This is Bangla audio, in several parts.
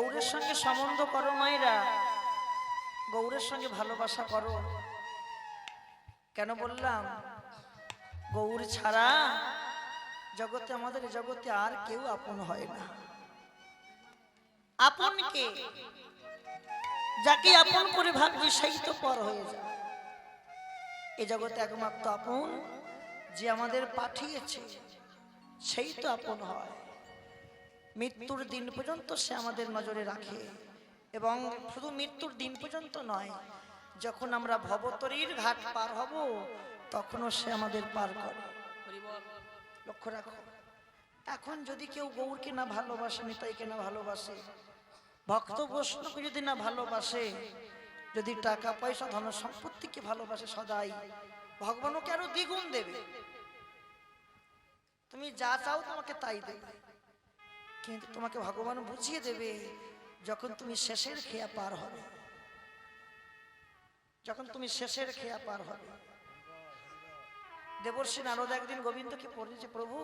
গৌরের সঙ্গে সম্বন্ধ করো মায়েরা। গৌরের সঙ্গে ভালোবাসা করো। কেন বললাম? গৌর ছাড়া জগতে, আমাদের জগতে আর কেউ আপন হয় না। আপন কে? যাকে আপন করে ভাবছি সেই তো পর হয়ে যায়। এ জগতে একমাত্র আপন যে আমাদের পাঠিয়েছে, সেই তো আপন হয়। মৃত্যুর দিন পর্যন্ত সে আমাদের নজরে রাখে। এবং শুধু মৃত্যুর দিন পর্যন্ত নয়, যখন আমরা ভবতরীর ঘাট পার হব, তখনও সে আমাদের পার করে। লক্ষ্য রাখো, এখন যদি কেউ গৌরকে না ভালোবাসে, নিতাইকে না ভালোবাসে, ভক্ত বৈষ্ণবকে যদি না ভালোবাসে, যদি টাকা, পয়সা, ধন, সম্পত্তিকে ভালোবাসে সদাই ভগবানকে আরও দ্বিগুণ দেবে? তুমি যা চাও তোমাকে তাই দেবে। কিন্তু তোমাকে ভগবান বুঝিয়ে দেবে যখন তুমি শেষের খেয়া পার হবে। যখন তুমি শেষের খেয়া পার হবে। দেবর্ষী নারদ একদিন গোবিন্দকে পড়েছে প্রভু,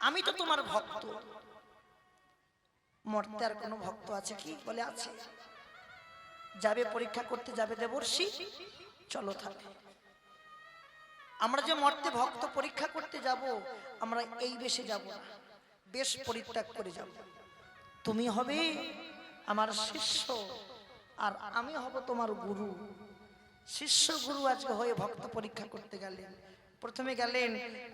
আমি তো তোমার ভক্ত। মর্তে আর কোনো ভক্ত আছে কি? বলে, আছে। যাবে পরীক্ষা করতে যাবে দেবর্ষী, চলো থাকে আমরা যে মর্তে ভক্ত পরীক্ষা করতে যাব, আমরা এই বেশে যাব না। বেশ পরিত্যাগ করে যাব। তুমি হবে আমার শিষ্য আর আমি হব তোমার গুরু। শিষ্য গুরু আজকে হয়ে ভক্ত পরীক্ষা করতে গেলেন। প্রথমে গেলেন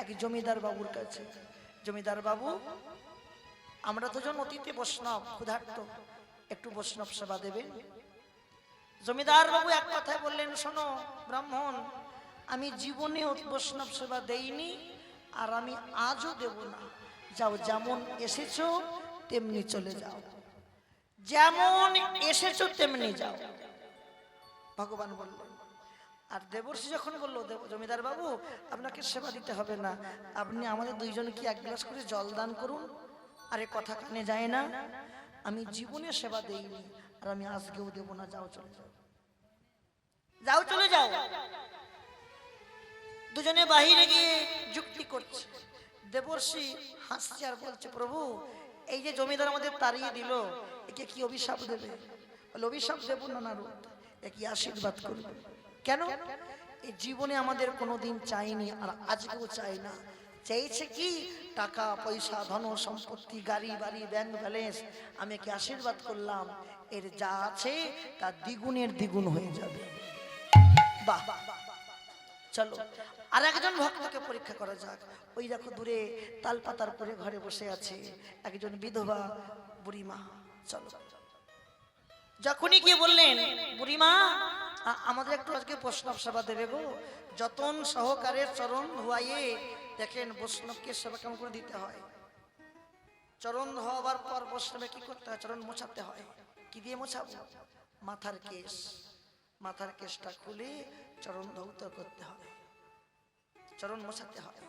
এক জমিদার বাবুর কাছে। জমিদার বাবু, আমরা দুজন অতীতে বৈষ্ণব, ক্ষুধার্ত। একটু বৈষ্ণব সেবা দেবেন। জমিদার বাবু এক কথায় বললেন, শোনো ব্রাহ্মণ, আমি জীবনে বৈষ্ণব সেবা দেইনি আর আমি আজও দেব না। যাও, যেমন এসেছ, তেমনি চলে যাও। যেমন এসেছ, তেমনি যাও। ভগবান বললেন, আর দেবর্ষি যখন বলল জমিদার বাবু, আপনাকে সেবা দিতে হবে না, আপনি আমাদের দুইজনকে এক গ্লাস করে জল দান করুন? আরে কথা কানে যায় না, আমি জীবনে সেবা দেইনি, আর আমি আজকেও দেব না, যাও চলে যাও। যাও চলে যাও। দুজনে বাহিরে গিয়ে যুক্তি করছে। দেবর্ষি হাসছে আর বলছে, প্রভু, এই যে জমিদার আমাদের তাড়িয়ে দিল, একে কি অভিশাপ দেবে? অভিশাপ দেব না না একে আশীর্বাদ করবে। কেন? এই জীবনে আমাদের কোনোদিন চাইনি আর আজকেও চাই না। চাইছে কি? টাকা, পয়সা, ধন, সম্পত্তি, গাড়ি, বাড়ি ব্যাংক ব্যালেন্স আমি একে আশীর্বাদ করলাম। এর যা আছে তা দ্বিগুণের দ্বিগুণ হয়ে যাবে। বাহ। চলো আর একজন ভক্তকে পরীক্ষা করা যাক। ওই দেখো দূরে তাল পাতার পরে ঘরে বসে আছে একজন বিধবা বুড়িমা। চলো। যখনই গিয়ে বললেন, বুড়িমা আমাদের একটু আজকে বৈষ্ণব সেবা দেবে গো। যতন সহকারে চরণ ধোয়াইয়ে দেখেন বৈষ্ণবকে সেবা কেমন করে দিতে হয়। চরণ ধোয়াবার পর বৈষ্ণবে কি করতে হয়? চরণ মোছাতে হয়। কি দিয়ে মোছাবো? মাথার কেশ। মাথার কেশটা খুলে চরণ ধৌত করতে হবে। চরণ মোছাতে হবে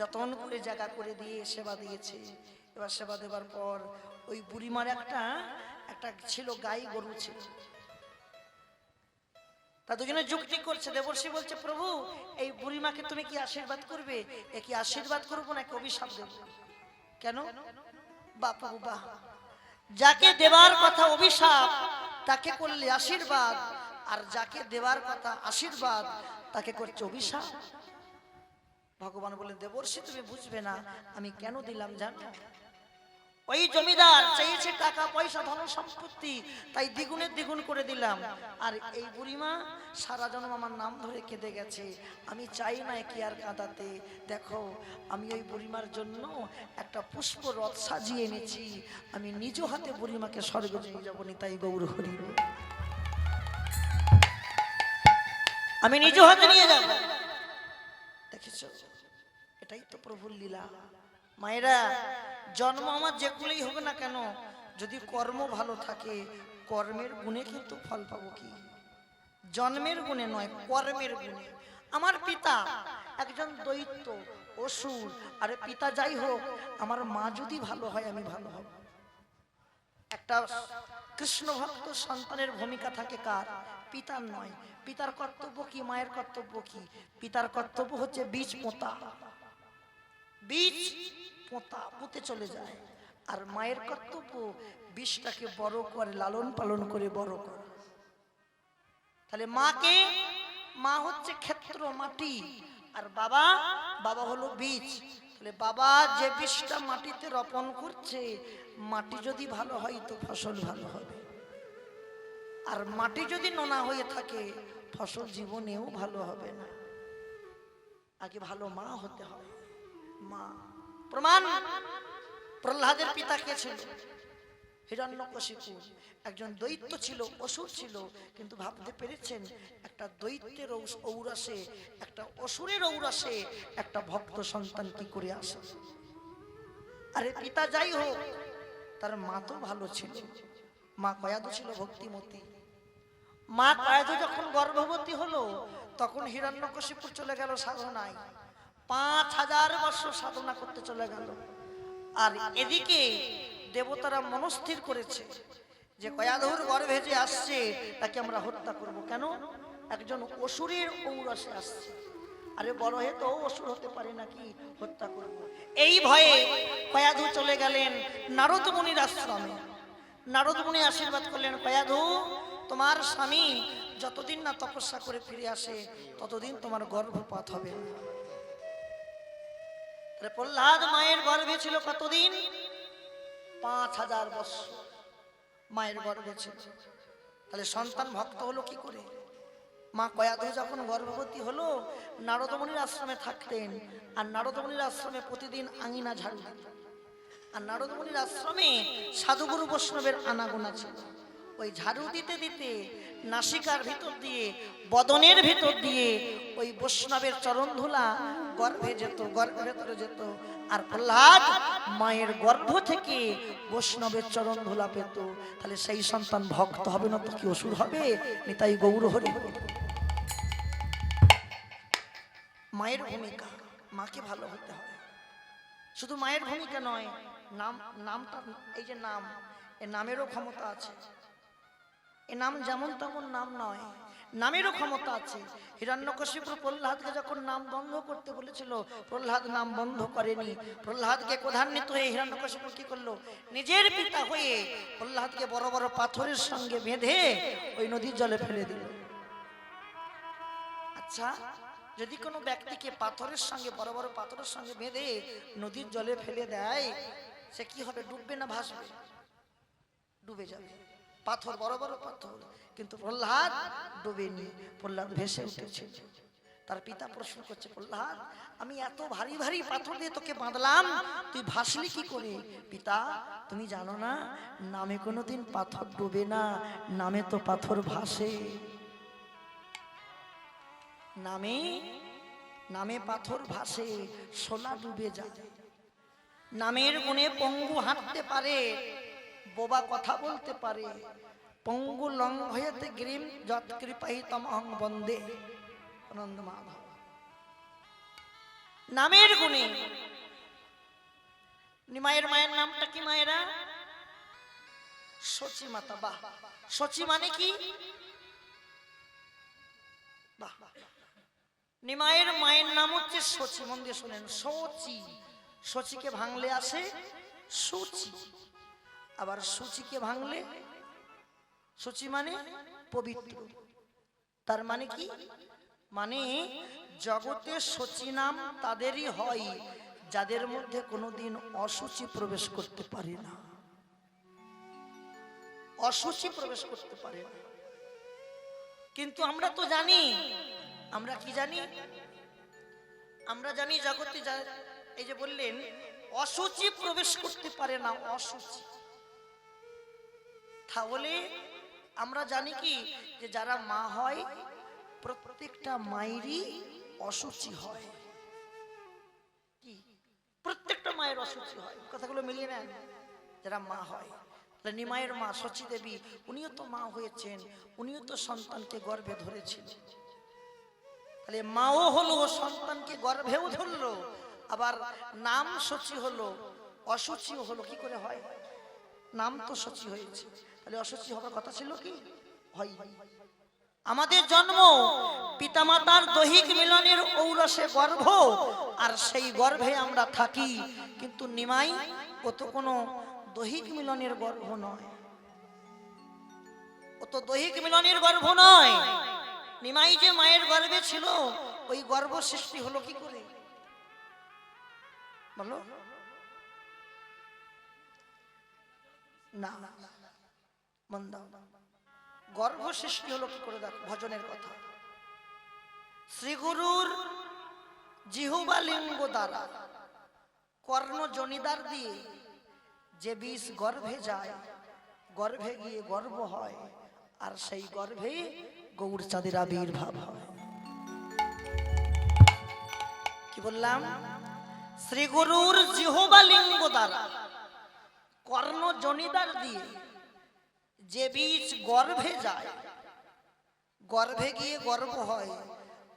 যতন করে জায়গা করে দিয়ে সেবা দিয়েছে, এবার সেবা দেবার পর ওই বুড়িমার একটা একটা ছিল গাই গরু ছিল। তা দুজনে যুক্তি করছে, দেবর্ষী বলছে, প্রভু, এই বুড়িমাকে তুমি কি আশীর্বাদ করবে? এ কি আশীর্বাদ করব নাকি অভিশাপ দেব? কেন? বা যাকে দেবার কথা অভিশাপ, তাকে করলে আশীর্বাদ, আর যাকে দেবার কথা আশীর্বাদ, তাকে করছে অভিশাপ। ভগবান বলে দেবর্ষি তুমি বুঝবে না আমি কেন দিলাম জানো? ওই জমিদার চেয়েছে টাকা পয়সা ধন সম্পত্তি তাই দ্বিগুণের দ্বিগুণ করে দিলাম। আর এই বুড়িমা সারা জন্ম আমার নাম ধরে কেঁদে গেছে। আমি চাই না কি আর কাঁদাতে। দেখো আমি ওই বুড়িমার জন্য একটা পুষ্প রথ সাজিয়ে এনেছি। আমি নিজ হাতে বুড়িমাকে স্বর্গ নিয়ে যাব নি তাই গৌর হরি। আমি নিজ হাতে নিয়ে যাব। দেখেছ? এটাই তো প্রভুর লীলা। মায়েরা, জন্ম আমার যেগুলোই হোক না কেন, যদি কর্ম ভালো থাকে, কর্মের গুণে কিন্তু ফল পাবো কি? জন্মের গুণে নয়, কর্মের গুণে। আমার পিতা একজন দৈত্য, অসুর, আরে পিতা যাই হোক, আমার মা যদি ভালো হয়, আমি ভালো হব। একটা কৃষ্ণ ভক্ত সন্তানের ভূমিকা থাকে কার? পিতার নয়। পিতার কর্তব্য কি, মায়ের কর্তব্য কি? পিতার কর্তব্য হচ্ছে বীজ পোতা বীজ পোতা, পুঁতে চলে যায়। আর মায়ের কর্তব্য, বিষটাকে বড় করে, লালন পালন করে বড় করা। তাহলে মাকে, মা হচ্ছে ক্ষেত্র মাটি, আর বাবা বাবা হলো বীজ। তাহলে বাবা যে বীজটা মাটিতে রোপণ করছে, মাটি যদি ভালো হয় তো ফসল ভালো হবে। আর মাটি যদি নোনা হয়ে থাকে, ফসল জীবনেও ভালো হবে না। আগে ভালো মা হতে হবে। মা। প্রমাণ? প্রহ্লাদের পিতা কে ছিল? হিরণ্যকশিপু। একজন দৈত্য ছিল, অসুর ছিল, কিন্তু ভাবতে পেরেছেন, একটা দৈত্যের ঔরাসে, একটা অসুরের ঔরাসে একটা ভক্ত সন্তান কি করে আসে? আরে পিতা যাই হোক, তার মা তো ভালো ছিল। মা কয়াদু ছিল ভক্তিমতী। মা কয়াদু যখন গর্ভবতী হলো, তখন হিরণ্যকশিপুর চলে গেল সাধনায়। পাঁচ হাজার বছর সাধনা করতে চলে গেল। আর এদিকে দেবতারা মনস্থির করেছে যে কয়াধুর গর্ভে যে আসছে, তাকে আমরা হত্যা করব। কেন? একজন অসুরের ঔরসে আসছে। আরে বড় হয়ে তো অসুর হতে পারে নাকি? হত্যা করব। এই ভয়ে কয়াধু চলে গেলেন নারদ মুনির আশ্রমে। নারদ মুনি আশীর্বাদ করলেন, কয়াধু, তোমার স্বামী যতদিন না তপস্যা করে ফিরে আসে, ততদিন তোমার গর্ভপাত হবে না। প্রহ্লাদ, মায়ের গর্ভে ছিল কতদিন? পাঁচ হাজার বছর। মায়ের গর্ভে ছিল। তাহলে সন্তান ভক্ত হলো কি করে? মা কয়াধু যখন গর্ভবতী হলো, নারদমণির আশ্রমে থাকতেন, আর নারদমণির আশ্রমে প্রতিদিন আঙিনা ঝাড়ু দিতেন আর নারদমণির আশ্রমে সাধুগুরু বৈষ্ণবের আনাগোনা ছিল। ওই ঝাড়ু দিতে দিতে নাসিকার ভিতর দিয়ে, বদনের ভিতর দিয়ে ওই বৈষ্ণবের চরণ ধুলা গর্ভে যেত গর্ভের ভেতরে যেত। আর প্রহ্লাদ মায়ের গর্ভ থেকে বৈষ্ণবের চরণ ধুলা পেত। তাহলে সেই সন্তান ভক্ত হবে না তো কি অসুর হবে? নিতাই গৌর হরি। মায়ের ভূমিকা, মাকে ভালো হতে হবে। শুধু মায়ের ভূমিকা নয়, নাম, নামটা, এই যে নাম, এ নামেরও ক্ষমতা আছে। এ নাম যেমন তেমন নাম নয়। নামেরও ক্ষমতা আছে। হিরণ্যকশিপুর প্রহ্লাদকে যখন নাম বন্ধ করতে বলেছিল, প্রহ্লাদ নাম বন্ধ করেনি। প্রহ্লাদকে প্রধান্বিত হয়ে হিরণ্যকশিপুর কি করল? নিজের পিতা হয়ে প্রহ্লাদকে বড় বড় পাথরের সঙ্গে বেঁধে ওই নদীর জলে ফেলে দিল। আচ্ছা যদি কোনো ব্যক্তিকে পাথরের সঙ্গে, বড় বড় পাথরের সঙ্গে বেঁধে নদীর জলে ফেলে দেয়, সে কি হবে? ডুববে না, ভাসবে? ডুবে যাবে। পাথর, বড় বড় পাথর। কিন্তু প্রহ্লাদ ডুবেনি, প্রহ্লাদ ভেসে উঠেছে। তার পিতা প্রশ্ন করছে, প্রহ্লাদ, আমি এত ভারী ভারী পাথর দিয়ে তোকে বাঁধলাম, তুই ভাসলি কি করে? পিতা, তুমি জানো না, নামে কোনোদিন পাথর ডুবে না, নামে তো পাথর ভাসে। নামে নামে পাথর ভাসে, সোনা ডুবে যায়। নামের গুণে পঙ্গু হাঁটতে পারে বোবা কথা বলতে পারে। পঙ্গু লং হয়েতে গ্রীম যৎ কৃপাহিতম অহং বন্দে। আনন্দ মাধব নামের গুণে। নিমায়ের মায়ের নামটা কি মায়েরা? সচি মাতা বাহ। সচি মানে কি? বাহ। নিমায়ের মায়ের নাম হচ্ছে সচি মন দিয়ে শোনেন সচি সচিকে ভাঙলে আসে সুচি আবার সুচিকে ভাঙলে? সুচি মানে পবিত্র। তার মানে কি? মানে জগতে সচি নাম তাদেরই হয়, যাদের মধ্যে কোনোদিন অসুচি প্রবেশ করতে পারে না। অসুচি প্রবেশ করতে পারে না। কিন্তু আমরা তো জানি, আমরা কি জানি? আমরা জানি জগতে এই যে বললেন, অসুচি প্রবেশ করতে পারে না, অসুচি। তাহলে আমরা জানি কি? যে যারা মা হয়, প্রত্যেকটা মায়েরই অসুচি হয়। কি? প্রত্যেকটা মায়ের অসুচি হয়। কথাগুলো মিলিয়ে নেন। যারা মা হয় নিমায়ের মা শচী দেবী, উনিও তো মা হয়েছেন, উনিও তো সন্তানকে গর্ভে ধরেছিলেন তাহলে মাও হলো, সন্তানকে গর্ভেও ধরলো, আবার নাম সচি হলো, অসুচিও হলো, কি করে হয়? নাম তো সচি হয়েছে। তাহলে হবার কথা ছিল কি? আমাদের জন্ম পিতামাতার দৈহিক মিলনের ঔরসে গর্ভ, আর সেই গর্ভে আমরা থাকি। কিন্তু নিমাই, ও তো কোনো দৈহিক মিলনের গর্ভ নয়। ও তো দৈহিক মিলনের গর্ভ নয়। নিমাই যে মায়ের গর্ভে ছিল, ওই গর্ভ সৃষ্টি হলো কি করে? বলো। না না। গর্ভ সৃষ্টি হলো কি করে দেখো, ভজনের কথা। শ্রীগুরুর জিহুবা লিঙ্গ দ্বারা কর্ণ জনিদার দিয়ে যে বিষ গর্ভে যায়, গর্ভে গিয়ে গর্ভ হয়, আর সেই গর্ভে গৌর চাঁদের আবির্ভাব হয়। কি বললাম? শ্রী গুরুর জিহবা লিঙ্গ দ্বারা কর্ণ জনিদার দিয়ে যে বীজ গর্ভে যায় গর্ভে গিয়ে গর্ভ হয়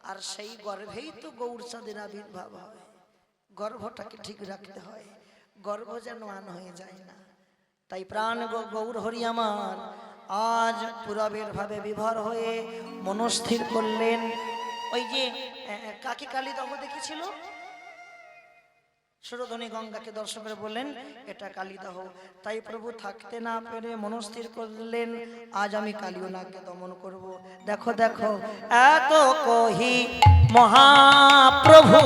আর সেই গর্ভেই তো গৌর চাঁদের আবির্ভাব হয়। গর্ভটাকে ঠিক রাখতে হয় গর্ভ যেন আন হয়ে যায় না। তাই প্রাণ গৌর হরি আমার আজ পুরবের ভাবে বিভর হয়ে মনস্থির করলেন। ওই যে আহ, কালী কালিদাহ দেখেছিল? সুরধনী গঙ্গাকে দর্শন করে বললেন, এটা কালিদাহ তাই প্রভু থাকতে না পেরে মনস্থির করলেন। আজ আমি কালিও নাগকে দমন করব। দেখো দেখো, এত কহি মহাপ্রভু।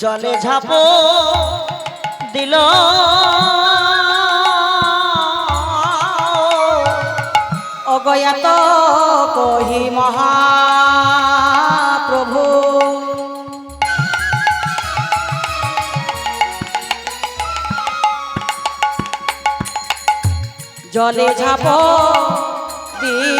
জলে ঝাপো দিল। অগয়াত কহি মহাপ্রভু। জলে ঝাপ দিল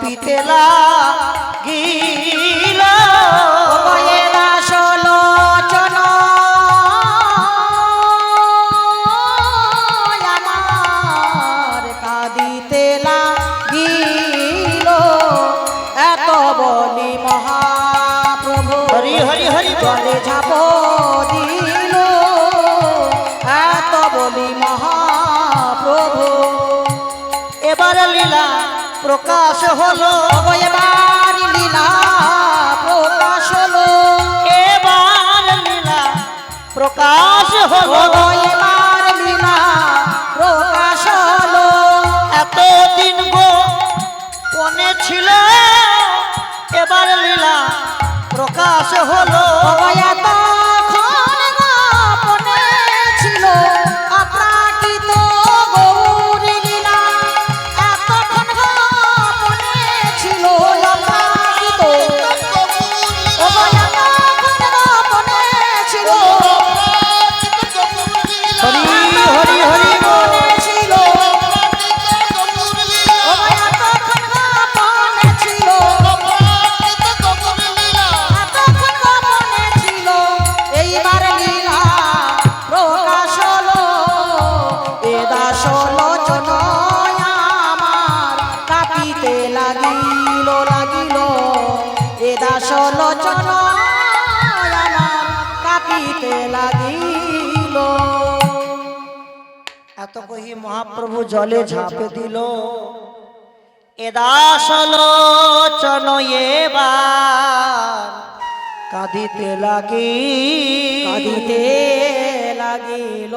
কাপিতেলা প্রকাশ হলো এবার লীলা প্রকাশ হলো। এবার লীলা প্রকাশ হলো। এবার লীলা প্রকাশ হলো। এতদিন গো কোনে ছিল এবার লীলা প্রকাশ হলো। এতক্ষণ লাগিল লাগিল। এ দাস লোচন আমার কাঁপিতে লাগিল। এত কহি মহাপ্রভু জলে ঝাঁপে দিল। এদাসলোচন এবার কাঁদিতে লাগি কাঁদিতে লাগিল।